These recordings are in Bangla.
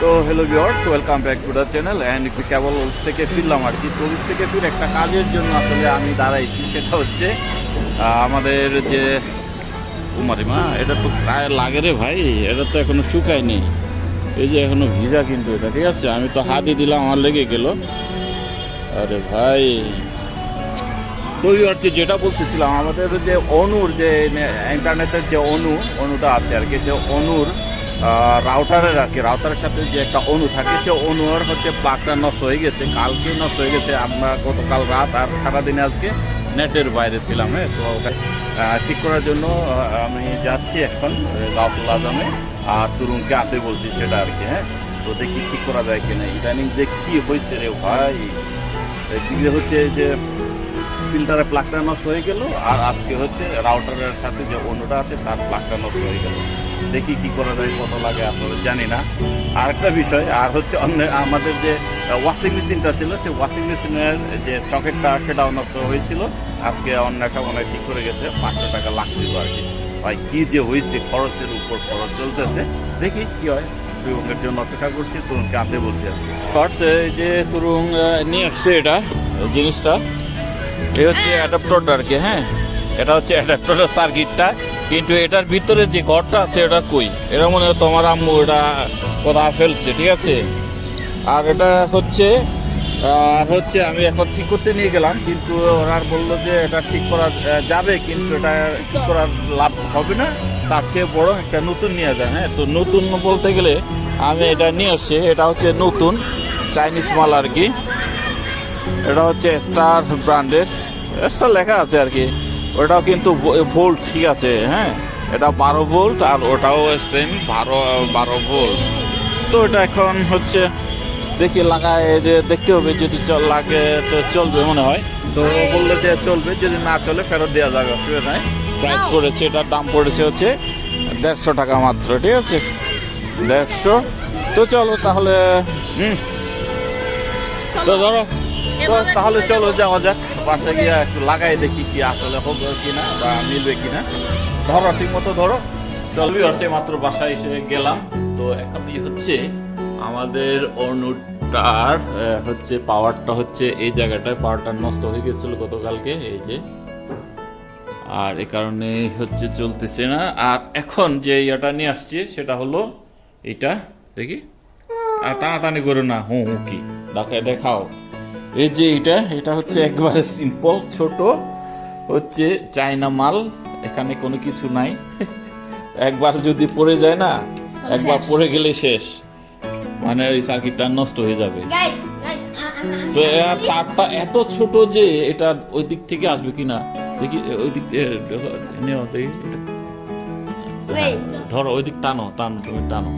তো hello viewers welcome back to the channel and একটু কেবল ওলস থেকে ফিরলাম আর কি ওলস থেকে ফিরে একটা কাজের জন্য আসলে আমি দাঁড়াইছি, সেটা হচ্ছে আমাদের যে কুমারিমা এটা তো গায়ে লাগে রে ভাই, এটা তো এখনও শুকায়নি। এই যে এখনও ভিজা কিন্তু এটা, ঠিক আছে? আমি তো হাতই দিলাম, আমার লেগে গেল। আরে ভাই। তো হচ্ছে যেটা বলতেছিলাম, আমাদের যে অনুর যে ইন্টারনেটের যে অনু, অনুটা আছে আর কি, সে অনুর রাউটারের আর কি, রাউটারের সাথে যে একটা অনু থাকে, সে অনুর হচ্ছে প্লাগটা নষ্ট হয়ে গেছে, কালকে নষ্ট হয়ে গেছে, আমরা গতকাল রাত আর সারাদিনে আজকে নেটের বাইরে ছিলাম হ্যাঁ তো ওটা ঠিক করার জন্য আমি যাচ্ছি এখন গাউফুল আজমে আর তরুণকে আনতে বলছি সেটা আর কি হ্যাঁ তো দেখি ঠিক করা যায় কিনা, ইদানিং যে কী হয়েছে রে ভাই একদিকে হচ্ছে যে ফিল্টারের প্লাগটা নষ্ট হয়ে গেল, আর আজকে হচ্ছে রাউটারের সাথে যে অন্যটা আছে, তার প্লাগটা নষ্ট হয়ে গেল। দেখি কি করা যায়, কত লাগে আসলে জানি না। আর একটা বিষয়, আর হচ্ছে অন্য আমাদের যে ওয়াশিং মেশিনটা ছিল, সেই ওয়াশিং মেশিনের যে চকেটটা সেটাও নষ্ট হয়েছিল। আজকে অন্যটা মনে ঠিক করে গেছে, পাঁচশো টাকা লাগছিল আর কি। ভাই, কী যে হয়েছে, খরচের উপর খরচ চলতেছে। দেখি কি হয় তুরুঙ্গের জন্য অপেক্ষা করছি, তরুণকে আনতে বলছি আর যে তরুণ নিয়ে আসছে এটা, জিনিসটা। এই হচ্ছে অ্যাডাপ্টারটা আর কি হ্যাঁ? এটা হচ্ছে অ্যাডাপ্টারের সার্কিটটা কিন্তু এটার ভিতরে যে ঘরটা আছে এটা কই? এটা মনে হয় তোমার আম্মু এটা কোথাও ফেলছে, ঠিক আছে? আর এটা হচ্ছে, আর হচ্ছে আমি এখন ঠিক করতে নিয়ে গেলাম, কিন্তু ওরা বলল যে এটা ঠিক করা যাবে, কিন্তু এটা ঠিক করার লাভ হবে না। তার চেয়ে বড় একটা নতুন নিয়ে যায় হ্যাঁ? তো নতুন বলতে গেলে আমি এটা নিয়ে আসছি, এটা হচ্ছে নতুন চাইনিজ মাল আর কি। এটা হচ্ছে স্টার ব্র্যান্ডের। স্টার লেখা আছে আর কি। ওটাও কিন্তু ভোল্ট ঠিক আছে হ্যাঁ? এটা বারো ভোল্ট আর ওটাও সেম বারো বারো ভোল্ট তো এটা এখন হচ্ছে দেখি লাগায় যে দেখতে হবে যদি চল লাগে তো চলবে মনে হয়। তো বলল যে চলবে যদি না চলে ফেরত দেওয়া যাবে অসুবিধা নাই। প্রাইস পড়েছে এটার দাম পড়েছে হচ্ছে দেড়শো টাকা মাত্র ঠিক আছে? দেড়শো। তো চলো তাহলে হুম। তো ধরো তো তাহলে চলো যাওয়া যাক বাসায় গিয়ে একটু লাগাই দেখি কি আসলে হবে কিনা বা মিলবে কিনা। ধরো ঠিক মতো ধরো চলবি হচ্ছে মাত্র বাসায় এসে গেলাম। তো এখন হচ্ছে আমাদের অনুটার হচ্ছে পাওয়ারটা হচ্ছে এই জায়গাটায়। পাওয়ারটা নষ্ট হয়ে গেছিল গতকালকে এই যে। আর এ কারণে হচ্ছে চলতেছে না। আর এখন যে ইয়াটা নিয়ে আসছে সেটা হলো এটা দেখি। আর টানাটানি করো না হুঁ হুঁ কি? দেখাও। এই যে এটা এটা হচ্ছে একবারে সিম্পল ছোট হচ্ছে চায়না মাল এখানে কোনো কিছু নাই। একবার যদি পড়ে যায় না একবার পড়ে গেলে শেষ। মানে ওই সার্কিটটা নষ্ট হয়ে যাবে। গাইস গাইস তো তারটা এত ছোট যে এটা ওই দিক থেকে আসবে কিনা? দেখি ওই দিক থেকে নেও দেখি ধরো ওই দিক টানো টানো তুমি টানো।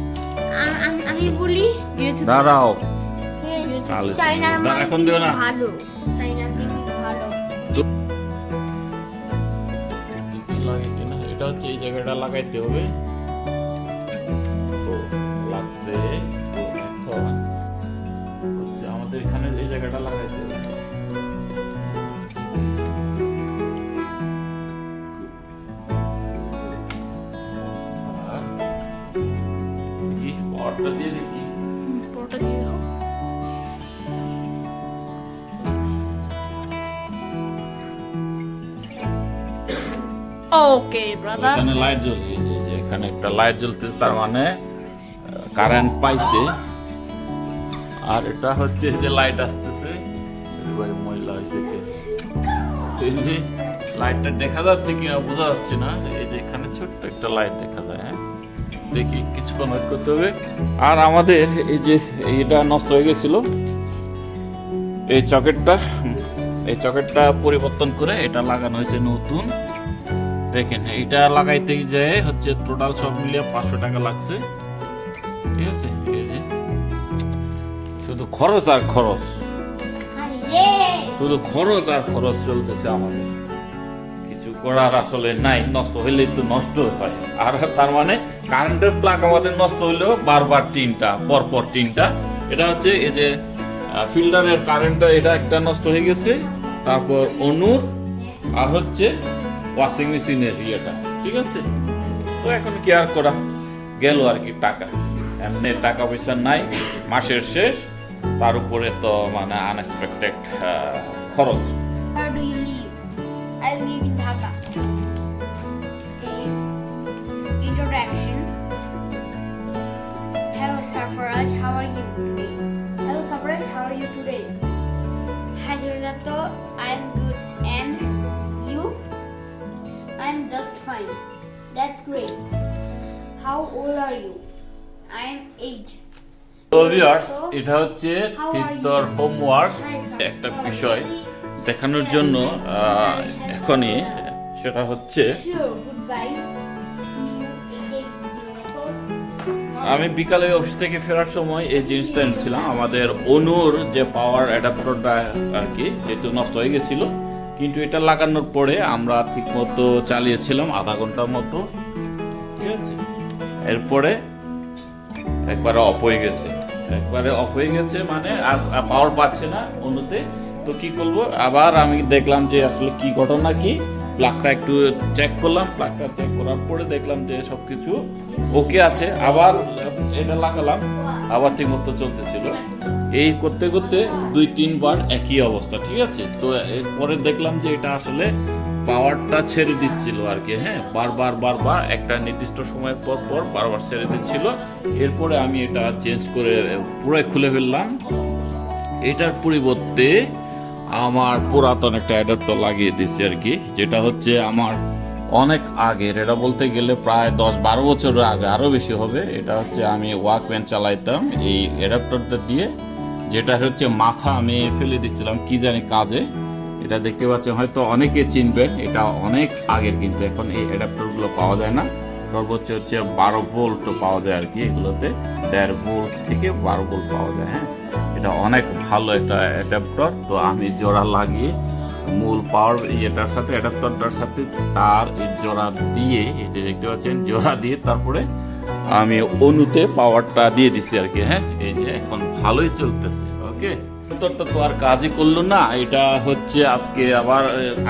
দাঁড়াও। চাইনার দাঁড়া, এখন দিও না। ভালো। চাইনার জিনিস ভালো। লাগে কিনা? এটা হচ্ছে এই জায়গাটা লাগাইতে হবে। তো লাগছে। তো এখন হচ্ছে আমাদের এখানে এই জায়গাটা লাগাইতে হবে। দিয়ে এখানে লাইট জ্বলছে এখানে একটা লাইট জ্বলতেছে, তার মানে কারেন্ট পাইছে। আর এটা হচ্ছে যে লাইট আসতেছে ময়লা হয়েছে এই লাইটটা দেখা যাচ্ছে কিনা বোঝা যাচ্ছে না। এই যে এখানে ছোট্ট একটা লাইট দেখা যায় হ্যাঁ? দেখি, কিছুক্ষণ ওয়েট করতে হবে। আর আমাদের এই যে এটা নষ্ট হয়ে গেছিল, এই চকেটটা এই চকেটটা পরিবর্তন করে এটা লাগানো হয়েছে নতুন। দেখেন এইটা লাগাইতে যে হচ্ছে টোটাল সব মিলিয়ে পাঁচশো টাকা লাগছে। ঠিক আছে? এই যে। শুধু খরচ আর খরচ। শুধু খরচ আর খরচ চলতেছে আমাদের। কিছু করার আসলে নাই নষ্ট হইলেই তো নষ্ট হয়। আর তার মানে কারেন্টের প্লাগ আমাদের নষ্ট হইলেও বারবার তিনটা পরপর তিনটা। এটা হচ্ছে এই যে ফিল্টারের কারেন্টটা এটা একটা নষ্ট হয়ে গেছে। তারপর অনুর আর হচ্ছে ওয়াশিং মেশিনের ইয়েটা। ঠিক আছে? তো এখন কি আর করা? গেল আর কি টাকা। এমনি টাকা পয়সা নাই। মাসের শেষ। তার উপরে তো মানে আনএক্সপেক্টেড খরচ। I'm good. Fine. That's great. How old are you? I'm eight. তো ভিউয়ার্স এটা হচ্ছে তিপ্তর হোমওয়ার্ক একটা বিষয় দেখানোর জন্য এখনই সেটা হচ্ছে. আমি বিকালে অফিস থেকে ফেরার সময় এই জিনিসটা এনেছিলাম আমাদের অনুর যে পাওয়ার অ্যাডাপ্টারটা আর কি যেহেতু নষ্ট হয়ে গেছিল কিন্তু এটা লাগানোর পরে আমরা ঠিক মতো চালিয়েছিলাম আধা ঘণ্টার মতো। ঠিক আছে। এরপরে একবারে অফ হয়ে গেছে। একবারে অফ হয়ে গেছে মানে আর পাওয়ার পাচ্ছে না অন্যতে। তো কি করব? আবার আমি দেখলাম যে আসলে কি ঘটনা কি? প্লাগটা একটু চেক করলাম। প্লাগটা চেক করার পরে দেখলাম যে সবকিছু ওকে আছে। আবার এটা লাগালাম। আবার ঠিক মতো চলতেছিল। এই করতে করতে দুই, তিনবার একই অবস্থা, ঠিক আছে? তো এরপরে দেখলাম যে এটা আসলে পাওয়ারটা ছেড়ে দিচ্ছিল আর কি হ্যাঁ? বারবার বারবার একটা নির্দিষ্ট সময়ের পর পর বারবার ছেড়ে দিচ্ছিল। এরপরে আমি এটা চেঞ্জ করে পুরো খুলে ফেললাম। এটার পরিবর্তে আমার পুরাতন একটা অ্যাডাপ্টার লাগিয়ে দিচ্ছি আর কি, যেটা হচ্ছে আমার অনেক আগের এটা বলতে গেলে প্রায় দশ বারো বছর আগে আরও বেশি হবে। এটা হচ্ছে আমি ওয়াকম্যান চালাইতাম, এই অ্যাডাপ্টারটা দিয়ে, যেটা হচ্ছে মাথা আমি ফেলে দিচ্ছিলাম কি জানি কাজে। এটা দেখতে পাচ্ছেন, হয়তো অনেকে চিনবেন, এটা অনেক আগের, কিন্তু এখন এই অ্যাডাপ্টারগুলো পাওয়া যায় না। সর্বোচ্চ হচ্ছে বারো ভোল্ট পাওয়া যায় আর কি এগুলোতে, দেড় ভোল্ট থেকে বারো ভোল্ট পাওয়া যায় হ্যাঁ। এটা অনেক ভালো একটা অ্যাডাপ্টার তো আমি জোড়া লাগিয়ে মূল পাওয়ার ইয়েটার সাথে অ্যাডাপ্টারটার সাথে তার জোড়া দিয়ে যে দেখতে পাচ্ছেন, জোড়া দিয়ে তারপরে আমি অনুতে পাওয়ারটা দিয়ে দিছি আর কি হ্যাঁ? এই যে এখন ভালোই চলতেছে ওকে তো তো আর কাজই করল না, এটা হচ্ছে আজকে আবার,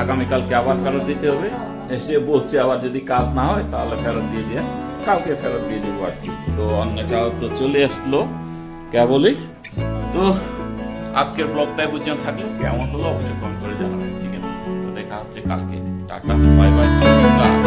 আগামীকালকে আবার ফেরত দিতে হবে। এসে বলছে আবার যদি কাজ না হয়, তাহলে ফেরত দিয়ে দিয়ে কালকে ফেরত দিয়ে দেবো আর কি। তো অন্যটাও তো চলে আসলো, কেবলই। তো আজকের ব্লগটাই বুঝে থাকলে। কেমন হলো অবশ্যই কমেন্ট করে জানাবেন। ঠিক আছে? তো দেখা হচ্ছে কালকে। টাটা। Bye bye.